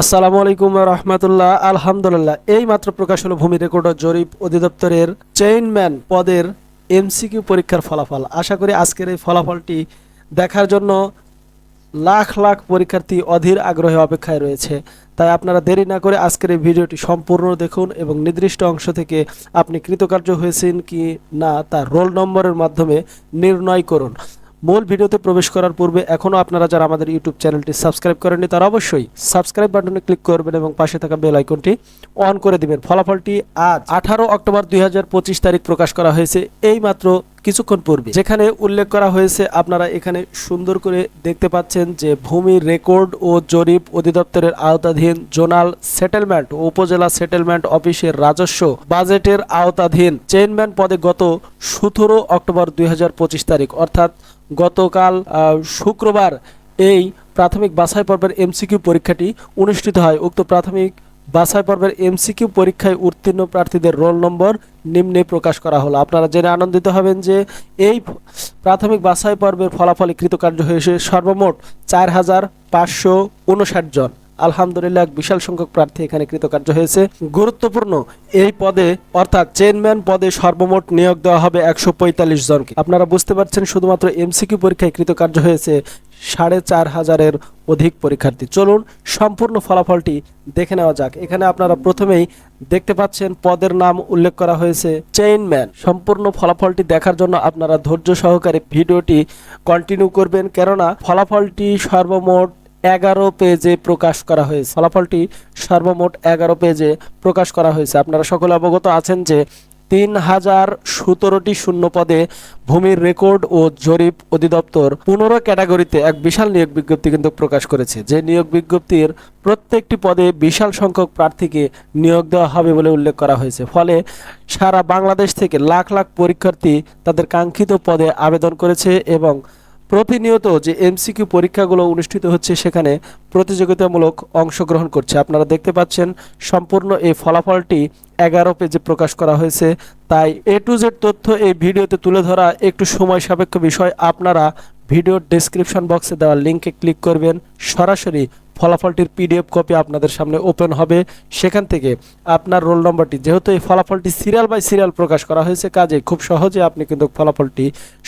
আসসালামু আলাইকুম রহমতুল্লাহ। আলহামদুলিল্লাহ, এই মাত্র প্রকাশ ভূমি রেকর্ড জরিপ অধিদপ্তরের চেইনম্যান পদের এমসিকিউ পরীক্ষার ফলাফল। আশা করি আজকের এই ফলাফলটি দেখার জন্য লাখ লাখ পরীক্ষার্থী অধীর আগ্রহে অপেক্ষায় রয়েছে। তাই আপনারা দেরি না করে আজকের এই ভিডিওটি সম্পূর্ণ দেখুন এবং নির্দিষ্ট অংশ থেকে আপনি কৃতকার্য হয়েছেন কি না তার রোল নম্বরের মাধ্যমে নির্ণয় করুন। মূল ভিডিওতে প্রবেশ করার পূর্বে এখনও আপনারা যারা আমাদের ইউটিউব চ্যানেলটি সাবস্ক্রাইব করেননি, তারা অবশ্যই সাবস্ক্রাইব বাটনে ক্লিক করবেন এবং পাশে থাকা বেল আইকনটি অন করে দিবেন। ফলাফলটি আজ আঠারো অক্টোবর দুই হাজার পঁচিশ তারিখ প্রকাশ করা হয়েছে। এই মাত্র কিছুক্ষণ পূর্বে। যেখানে উল্লেখ করা হয়েছে, আপনারা এখানে সুন্দর করে দেখতে পাচ্ছেন যে ভূমি রেকর্ড ও জরিপ অধিদপ্তরের আওতাধীন জোনাল সেটেলমেন্ট উপজেলা সেটেলমেন্ট অফিসের রাজস্ব বাজেটের আওতাধীন চেয়ারম্যান পদে গত সতেরো অক্টোবর দুই হাজার পঁচিশ তারিখ, অর্থাৎ গতকাল শুক্রবার এই প্রাথমিক বাছাই পর্বের এমসিকিউ পরীক্ষাটি অনুষ্ঠিত হয়। উক্ত প্রাথমিক বাছাই পর্বের এমসিকিউ পরীক্ষায় উত্তীর্ণ প্রার্থীদের রোল নম্বর নিম্নে প্রকাশ করা হলো। আপনারা জেনে আনন্দিত হবেন যে এই প্রাথমিক বাছাই পর্বের ফলাফলে কৃতকার্য হয়েছে সর্বমোট চার হাজার পাঁচশো উনষাট জন। আলহামদুলিল্লাহ এক বিশাল সংখ্যক প্রার্থী এখানে কৃতকার্য হয়েছে। গুরুত্বপূর্ণ এই পদে, অর্থাৎ চেয়ারম্যান পদে সর্বমোট নিয়োগ দেওয়া হবে একশো পঁয়তাল্লিশ জনকে। আপনারা বুঝতে পারছেন, শুধুমাত্র এমসিকিউ পরীক্ষায় কৃতকার্য হয়েছে সাড়ে চার হাজারের অধিক পরীক্ষার্থী। চলুন, সম্পূর্ণ ফলাফলটি দেখে নেওয়া যাক। এখানে আপনারা প্রথমেই দেখতে পাচ্ছেন পদের নাম উল্লেখ করা হয়েছে চেইনম্যান সম্পূর্ণ ফলাফলটি দেখার জন্য আপনারা ধৈর্য সহকারে ভিডিওটি কন্টিনিউ করবেন, কেননা ফলাফলটি সর্বমোট এগারো পেজে প্রকাশ করা হয়েছে। ফলাফলটি সর্বমোট এগারো পেজে প্রকাশ করা হয়েছে। আপনারা সকলে অবগত আছেন যে তিন হাজার সতেরোটি শূন্য পদে ভূমির রেকর্ড ও জরিপ অধিদপ্তর পনেরো ক্যাটাগরিতে এক বিশাল নিয়োগ বিজ্ঞপ্তি কিন্তু প্রকাশ করেছে। যে নিয়োগ বিজ্ঞপ্তির প্রত্যেকটি পদে বিশাল সংখ্যক প্রার্থীকে নিয়োগ দেওয়া হবে বলে উল্লেখ করা হয়েছে। ফলে সারা বাংলাদেশ থেকে লাখ লাখ পরীক্ষার্থী তাদের কাঙ্ক্ষিত পদে আবেদন করেছে এবং প্রতিনিয়ত যে এমসিকিউ পরীক্ষাগুলো অনুষ্ঠিত হচ্ছে সেখানে প্রতিযোগিতামূলক অংশগ্রহণ করছে। আপনারা দেখতে পাচ্ছেন সম্পূর্ণ এই ফলাফলটি এগারো পেজে প্রকাশ করা হয়েছে। তাই এ টু জেড তথ্য এই ভিডিওতে তুলে ধরা একটু সময় সাপেক্ষ বিষয়। আপনারা ভিডিওর ডেসক্রিপশন বক্সে দেওয়া লিঙ্কে ক্লিক করবেন। সরাসরি ফলাফলটির পিডিএফ কপি আপনাদের সামনে ওপেন হবে। সেখান থেকে আপনার রোল নম্বরটি, যেহেতু এই ফলাফলটি সিরিয়াল বাই সিরিয়াল প্রকাশ করা হয়েছে কাজে খুব সহজে আপনি কিন্তু ফলাফলটি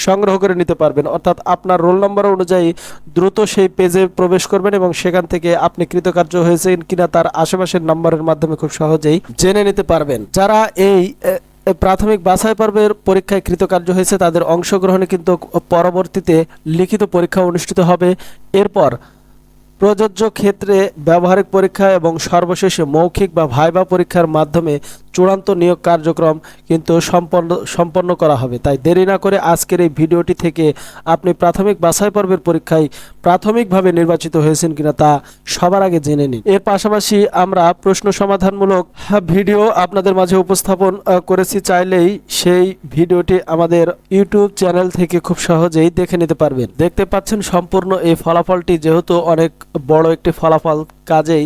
সংগ্রহ করে নিতে পারবেন। অর্থাৎ আপনার রোল নম্বর অনুযায়ী দ্রুত সেই পেজে প্রবেশ করবেন এবং সেখান থেকে আপনি কৃতকার্য হয়েছেন কিনা তার আশেপাশের নম্বরের মাধ্যমে খুব সহজেই জেনে নিতে পারবেন। যারা এই প্রাথমিক বাছাই পর্বের পরীক্ষায় কৃতকার্য হয়েছে তাদের অংশগ্রহণে কিন্তু পরবর্তীতে লিখিত পরীক্ষা অনুষ্ঠিত হবে। এরপর প্রযোজ্য ক্ষেত্রে ব্যবহারিক পরীক্ষা এবং সর্বশেষে মৌখিক বা ভাইবা পরীক্ষার মাধ্যমে চূড়ান্ত নিয়োগ কার্যক্রম কিন্তু সম্পন্ন সম্পন্ন করা হবে। তাই দেরি না করে আজকের এই ভিডিওটি থেকে আপনি প্রাথমিক বাছাই পর্বের পরীক্ষায় প্রাথমিকভাবে নির্বাচিত হয়েছেন কিনা তা সবার আগে জেনে নিন। এর পাশাপাশি আমরা প্রশ্ন সমাধানমূলক ভিডিও আপনাদের মাঝে উপস্থাপন করেছি চাইলেই সেই ভিডিওটি আমাদের ইউটিউব চ্যানেল থেকে খুব সহজেই দেখে নিতে পারবেন। দেখতে পাচ্ছেন সম্পূর্ণ এই ফলাফলটি যেহেতু অনেক বড় একটি ফলাফল। কাজেই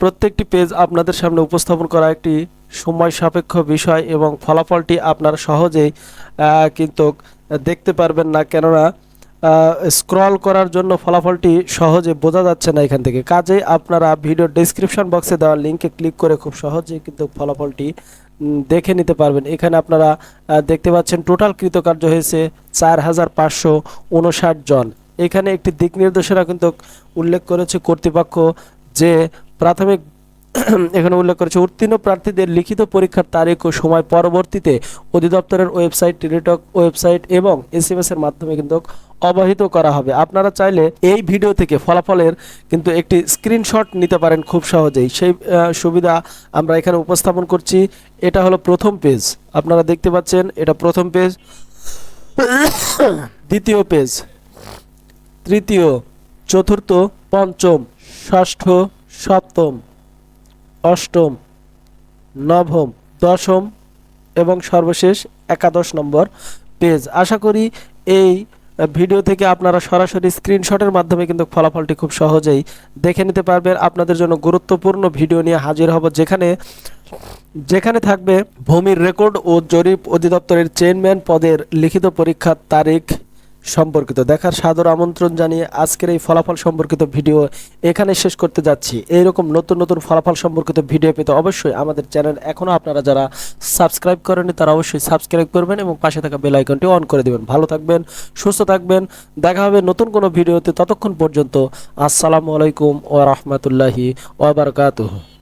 প্রত্যেকটি পেজ আপনাদের সামনে উপস্থাপন করা একটি সময় সাপেক্ষ বিষয় এবং ফলাফলটি আপনারা সহজেই কিন্তু দেখতে পারবেন না। কেননা স্ক্রল করার জন্য ফলাফলটি সহজে বোঝা যাচ্ছে না এখান থেকে। কাজেই আপনারা ভিডিও ডেসক্রিপশন বক্সে দেওয়া লিঙ্কে ক্লিক করে খুব সহজেই কিন্তু ফলাফলটি দেখে নিতে পারবেন। এখানে আপনারা দেখতে পাচ্ছেন টোটাল কৃতকার্য হয়েছে চার হাজার পাঁচশো উনষাট জন। এখানে একটি দিক নির্দেশনা কিন্তু উল্লেখ করেছে কর্তৃপক্ষ যে প্রাথমিক এখানে উল্লেখ করেছে উত্তীর্ণ প্রার্থীদের লিখিত পরীক্ষার তারিখ ও সময় পরবর্তীতে অধিদপ্তরের ওয়েবসাইট টেলিটক ওয়েবসাইট এবং এসএমএস এর মাধ্যমে কিন্তু অবহিত করা হবে। আপনারা চাইলে এই ভিডিও থেকে ফলাফলের কিন্তু একটি স্ক্রিনশট নিতে পারেন খুব সহজেই। সেই সুবিধা আমরা এখানে উপস্থাপন করছি। এটা হলো প্রথম পেজ। আপনারা দেখতে পাচ্ছেন এটা প্রথম পেজ। দ্বিতীয় পেজ। তৃতীয়, চতুর্থ, পঞ্চম, ষষ্ঠ, সপ্তম, অষ্টম, নবম, দশম এবং সর্বশেষ একাদশ নম্বর পেজ। আশা করি এই ভিডিও থেকে আপনারা সরাসরি স্ক্রিনশটের মাধ্যমে কিন্তু ফলাফলটি খুব সহজেই দেখে নিতে পারবেন। আপনাদের জন্য গুরুত্বপূর্ণ ভিডিও নিয়ে হাজির হব যেখানে যেখানে থাকবে ভূমির রেকর্ড ও জরিপ অধিদপ্তরের চেয়ারম্যান পদের লিখিত পরীক্ষার তারিখ সম্পর্কিত দেখার সাদর আমন্ত্রণ জানিয়ে আজকের এই ফলাফল সম্পর্কিত ভিডিও এখানে শেষ করতে যাচ্ছি। এইরকম নতুন নতুন ফলাফল সম্পর্কিত ভিডিও পেতে অবশ্যই আমাদের চ্যানেল এখনও আপনারা যারা সাবস্ক্রাইব করেনি তারা অবশ্যই সাবস্ক্রাইব করবেন এবং পাশে থাকা বেল আইকনটি অন করে দেবেন। ভালো থাকবেন, সুস্থ থাকবেন, দেখা হবে নতুন কোনো ভিডিওতে। ততক্ষণ পর্যন্ত আসসালামু আলাইকুম ওয়া রাহমাতুল্লাহি ওয়া বারাকাতুহু।